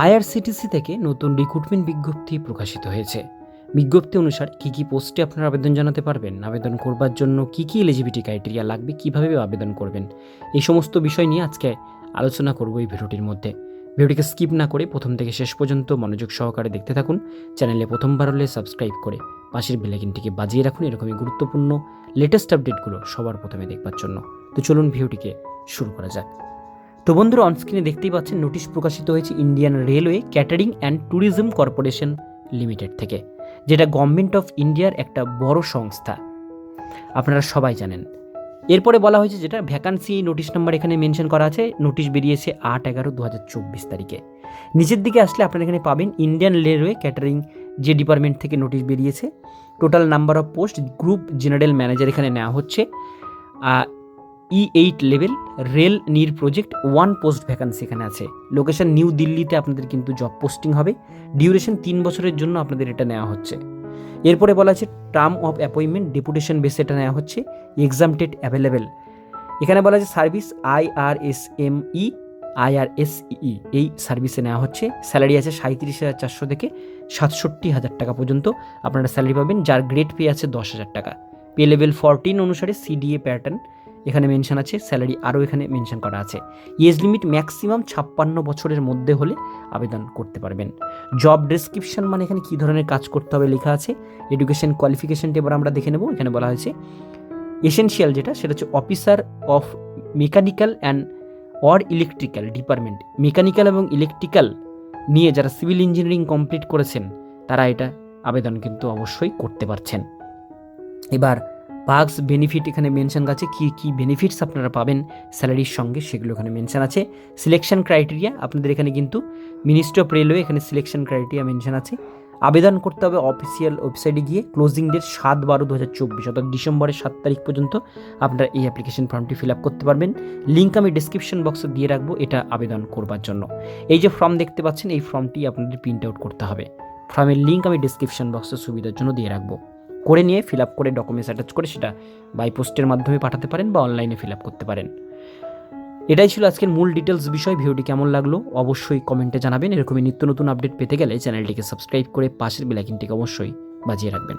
IRCTC থেকে নতুন recruitment বিজ্ঞপ্তি প্রকাশিত হয়েছে। বিজ্ঞপ্তি অনুসারে কী কী পোস্টে আপনারা আবেদন জানাতে পারবেন, আবেদন করবার জন্য কী কী এলিজিবিলিটি ক্রাইটেরিয়া লাগবে, কীভাবে আবেদন করবেন, এই সমস্ত বিষয় নিয়ে আজকে আলোচনা করব এই ভিডিওটির মধ্যে। ভিডিওটিকে স্কিপ না করে প্রথম থেকে শেষ পর্যন্ত মনোযোগ সহকারে দেখতে থাকুন, চ্যানেলে প্রথমবার হলে সাবস্ক্রাইব করে পাশের বেলাইকিনটিকে বাজিয়ে রাখুন, এরকমই গুরুত্বপূর্ণ লেটেস্ট আপডেটগুলো সবার প্রথমে দেখবার জন্য। তো চলুন ভিডিওটিকে শুরু করা যাক। তো বন্ধুরা অনস্ক্রিনে দেখতেই পাচ্ছেন নোটিশ প্রকাশিত হয়েছে Indian railway catering and tourism corporation limited থেকে, যেটা গভর্নমেন্ট অফ ইন্ডিয়ার একটা বড় সংস্থা। আপনারা সবাই জানেন। এরপরে বলা হয়েছে যেটা ভ্যাকান্সি নোটিশ নাম্বার এখানে মেনশন করা আছে নোটিশ বেরিয়েছে আট এগারো দু হাজার চব্বিশ তারিখে। নিচের দিকে আসলে আপনারা এখানে পাবেন ইন্ডিয়ান রেলওয়ে ক্যাটারিং যে ডিপার্টমেন্ট থেকে নোটিশ বেরিয়েছে total number of post group general manager এখানে নেওয়া হচ্ছে। E eight level rail Neer project one post vacancy এখানে আছে। লোকেশন নিউ দিল্লিতে আপনাদের কিন্তু জব পোস্টিং হবে। ডিউরেশন তিন বছরের জন্য আপনাদের এটা নেওয়া হচ্ছে। এরপরে বলা আছে টার্ম অফ অ্যাপয়েন্টমেন্ট ডেপুটেশন বেসে এটা নেওয়া হচ্ছে। এক্সাম ডেট অ্যাভেলেবেল এখানে বলা আছে service I R S M E I R S E এই সার্ভিসে নেওয়া হচ্ছে। স্যালারি আছে সাঁত্রিশ হাজার চারশো থেকে সাতষট্টি হাজার টাকা পর্যন্ত। আপনারা স্যালারি পাবেন, যার গ্রেড পে আছে দশ হাজার টাকা। পে লেভেল ফরটিন অনুসারে সিডিএ প্যাটার্ন এখানে মেনশন আছে স্যালারি আরও এখানে মেনশন করা আছে। এজ লিমিট ম্যাক্সিমাম ছাপ্পান্ন বছরের মধ্যে হলে আবেদন করতে পারবেন। জব ডেসক্রিপশন মানে এখানে কী ধরনের কাজ করতে হবে লেখা আছে। এডুকেশন কোয়ালিফিকেশনটা এবার আমরা দেখে নেব। এখানে বলা হয়েছে এসেনশিয়াল যেটা, সেটা হচ্ছে officer of mechanical and or electrical department mechanical এবং ইলেকট্রিক্যাল নিয়ে যারা সিভিল ইঞ্জিনিয়ারিং কমপ্লিট করেছেন, তারা এটা আবেদন কিন্তু অবশ্যই করতে পারছেন। এবার পার্কস বেনিফিট এখানে মেনশন আছে, কী কী বেনিফিটস আপনারা পাবেন, স্যালারির সঙ্গে সেগুলো এখানে মেনশন আছে। সিলেকশন ক্রাইটেরিয়া, আপনাদের এখানে কিন্তু মিনিস্ট্রি অফ রেলওয়ে এখানে সিলেকশন ক্রাইটেরিয়া মেনশন আছে। আবেদন করতে হবে অফিসিয়াল ওয়েবসাইটে গিয়ে, ক্লোজিং ডেট সাত বারো দু হাজার চব্বিশ, অর্থাৎ ডিসেম্বরের সাত তারিখ পর্যন্ত আপনারা এই অ্যাপ্লিকেশন ফর্মটি ফিল আপ করতে পারবেন। লিঙ্ক আমি ডিসক্রিপশন বক্সে দিয়ে রাখব, এটা আবেদন করবার জন্য। এই যে ফর্ম দেখতে পাচ্ছেন, এই ফর্মটি আপনাদের প্রিন্ট আউট করতে হবে। ফর্মের লিঙ্ক আমি ডিসক্রিপশন বক্সের সুবিধার জন্য দিয়ে রাখব। করে নিয়ে ফিল আপ করে ডকুমেন্টস অ্যাটাচ করে সেটা বাই পোস্টের মাধ্যমে পাঠাতে পারেন বা অনলাইনে ফিল আপ করতে পারেন। এটাই ছিল আজকের মূল ডিটেলস বিষয়। ভিডিওটি কেমন লাগল অবশ্যই কমেন্টে জানাবেন। এরকমই নিত্য নতুন আপডেট পেতে গেলে চ্যানেলটিকে সাবস্ক্রাইব করে পাশের বেলাইকিনটিকে অবশ্যই বাজিয়ে রাখবেন।